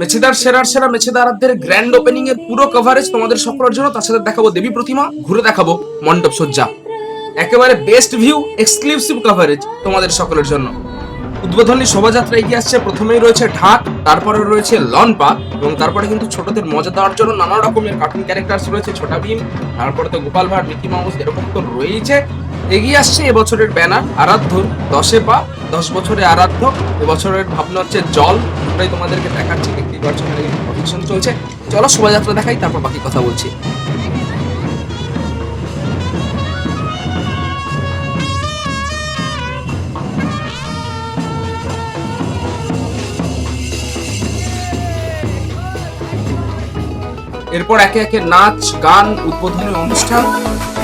মেছেদার সেরার সেরা মেছেদারদের grand opening এর পুরো কভারেজ তোমাদের সকলের জন্য। তার সাথে দেখাবো দেবী প্রতিমা, ঘুরে দেখাবো মণ্ডপ সজ্জা। একেবারে বেস্ট ভিউ এক্সক্লুসিভ কভারেজ তোমাদের সকলের জন্য। উদ্বোধনী শোভাযাত্রা এগিয়ে আসছে, প্রথমেই রয়েছে ঢাক, তারপরে রয়েছে লন পা এবং তারপরে কিন্তু ছোটদের মজা দেওয়ার জন্য নানা রকমের কার্টুন ক্যারেক্টার্স রয়েছে, ছোটা ভীম, তারপরে তো গোপাল ভাট মিকি মাউস, এরকম তো রয়েছে এগিয়ে আসছে এবছরের ব্যানার আরাধ্য। দশে পা, দশ বছরে আরাধ্য, এবছরের ভাবনা হচ্ছে জল। ওটাই তোমাদেরকে দেখাচ্ছি দেখতেই পাচ্ছ এখানে চলছে। চলো শোভাযাত্রা দেখাই, তারপর বাকি কথা বলছি। এরপর একে একে নাচ, গান, উদ্বোধনী অনুষ্ঠান।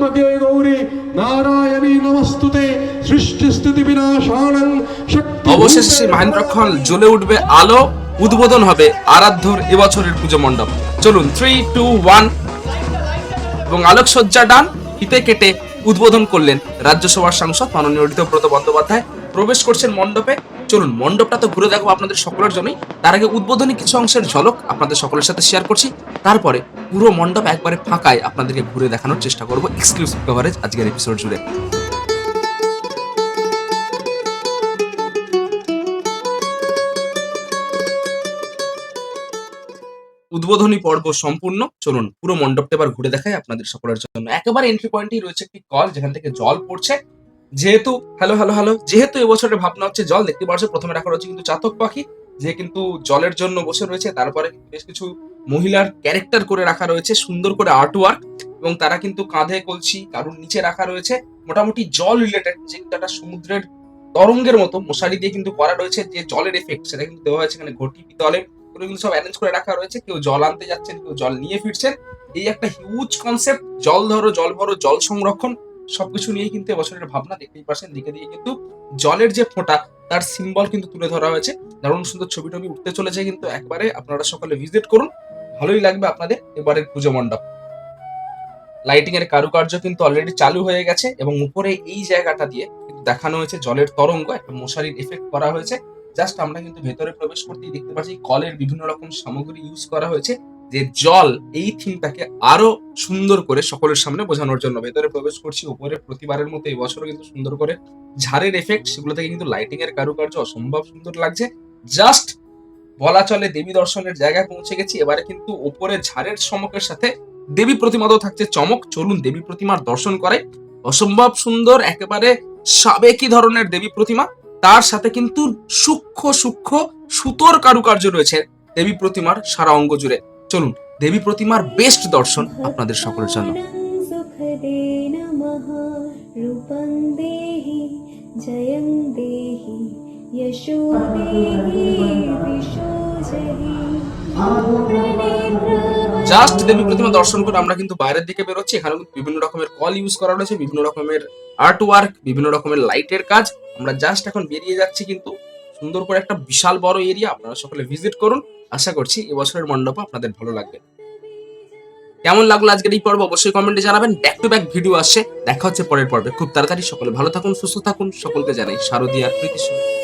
ತ್ರ್ಯಂಬಕ್ಯೈ ಗೌರಿ ನಾರಾಯಣಿ নমস্তুতে, সৃষ্টি স্থিতি বিনাশানং অবশেষে মহেন্দ্রক্ষণ জ্বলে উঠবে আলো, উদ্বোধন হবে আরাধ্যর এবছরের পুজো মণ্ডপ। চলুন থ্রি টু ওয়ান এবং আলোকসজ্জা ডান, হিতে কেটে উদ্বোধন করলেন রাজ্যসভার সাংসদ মাননীয় ব্রত বন্দ্যোপাধ্যায়। প্রবেশ করছেন মণ্ডপে। চলুন, মণ্ডপটা তো ঘুরে দেখো আপনাদের সকলের জন্যই। তার আগে উদ্বোধনী কিছু অংশের ঝলক আপনাদের সকলের সাথে শেয়ার করছি। তারপরে পুরো মণ্ডপ একবারে ফাঁকায় আপনাদেরকে ঘুরে দেখানোর চেষ্টা করব এক্সক্লুসিভ কভারেজ আজকের এপিসোড জুড়ে। উদ্বোধনী পর্ব সম্পূর্ণ। চলুন, পুরো মণ্ডপটা এবার ঘুরে দেখায় আপনাদের সকলের জন্য। একেবারে এন্ট্রি পয়েন্টেই রয়েছে একটি কল যেখান থেকে জল পড়ছে। যেহেতু হ্যালো হ্যালো হ্যালো যেহেতু এবছরের ভাবনা হচ্ছে জল দেখতে পাচ্ছ প্রথমে রাখা রয়েছে কিন্তু চাতক পাখি, যে কিন্তু জলের জন্য বসে রয়েছে, তারপরে বেশ কিছু মহিলার ক্যারেক্টার করে রাখা রয়েছে, সুন্দর করে আর্ট ওয়ার্ক এবং তারা কিন্তু কাঁধে কলছি কারুর নিচে রাখা রয়েছে, মোটামুটি জল রিলেটেড যে কিন্তু একটা সমুদ্রের তরঙ্গের মতো মশারি দিয়ে কিন্তু করা রয়েছে, যে জলের এফেক্ট সেটা কিন্তু দেওয়া হয়েছে এখানে ঘটি পিতলের এগুলো কিন্তু সব অ্যারেঞ্জ করে রাখা রয়েছে, কেউ জল আনতে যাচ্ছেন, কেউ জল নিয়ে ফিরছেন, এই একটা হিউজ কনসেপ্ট জল ধরো, জল ভরো, জল সংরক্ষণ সবকিছু নিয়েই কিন্তু এবছরের ভাবনা, দেখতেই পাচ্ছেন দিকে দিকে কিন্তু জলের যে ফোঁটা, তার সিম্বল কিন্তু তুলে ধরা হয়েছে। দারুণ সুন্দর ছবি টবি উঠতে চলেছে কিন্তু একবারে। আপনারা সকলে ভিজিট করুন। ভালোই লাগবে আপনাদের এবারের পুজো মণ্ডপ। লাইটিং এর কারুকার্য কিন্তু অলরেডি চালু হয়ে গেছে এবং উপরে এই জায়গাটা দিয়ে দেখানো হয়েছে জলের তরঙ্গ, একটা মশারির এফেক্ট করা হয়েছে। জাস্ট আমরা কিন্তু ভেতরে প্রবেশ করতেই দেখতে পাচ্ছি, কলের বিভিন্ন রকম সামগ্রী ইউজ করা হয়েছে। যে জল এই থিমটাকে আরও সুন্দর করে সকলের সামনে বোঝানোর জন্য ভেতরে প্রবেশ করছি, উপরে প্রতিবারের মতো এই বছরও কিন্তু সুন্দর করে ঝাড়ের এফেক্ট সেগুলো থেকে কিন্তু লাইটিং এর কারুকার্য অসম্ভব সুন্দর লাগছে। জাস্ট বলা চলে দেবী দর্শনের জায়গায় পৌঁছে গেছি, এবারে কিন্তু ওপরে ঝাড়ের চমকের সাথে দেবী প্রতিমাতেও থাকছে চমক। চলুন দেবী প্রতিমার দর্শন করে অসম্ভব সুন্দর, একেবারে সাবেকি ধরনের দেবী প্রতিমা। তার সাথে কিন্তু সূক্ষ্ম সূক্ষ্ম সুতোর কারুকার্য রয়েছে দেবী প্রতিমার সারা অঙ্গ জুড়ে। চলুন, দেবী প্রতিমার বেস্ট দর্শন আপনাদের সকলের জন্য। জাস্ট দেবী প্রতিমা দর্শন করে আমরা কিন্তু বাইরের দিকে বেরোচ্ছি। এখানে বিভিন্ন রকমের কল ইউজ করা রয়েছে, বিভিন্ন রকমের আর্ট ওয়ার্ক বিভিন্ন রকমের লাইটের কাজ। আমরা জাস্ট এখন বেরিয়ে যাচ্ছি কিন্তু সুন্দর করে একটা বিশাল বড় এরিয়া আপনারা সকলে ভিজিট করুন। আশা করছি এবছরের মণ্ডপ আপনাদের ভালো লাগবে। কেমন লাগল আজকের এই পর্ব? অবশ্যই কমেন্টে জানাবেন। ব্যাক টু ব্যাক ভিডিও আসছে। দেখা হচ্ছে পরের পর্বে। খুব তাড়াতাড়ি সকলে ভালো থাকুন, সুস্থ থাকুন। সকলকে জানাই শারদীয়ার প্রীতি শুভেচ্ছা।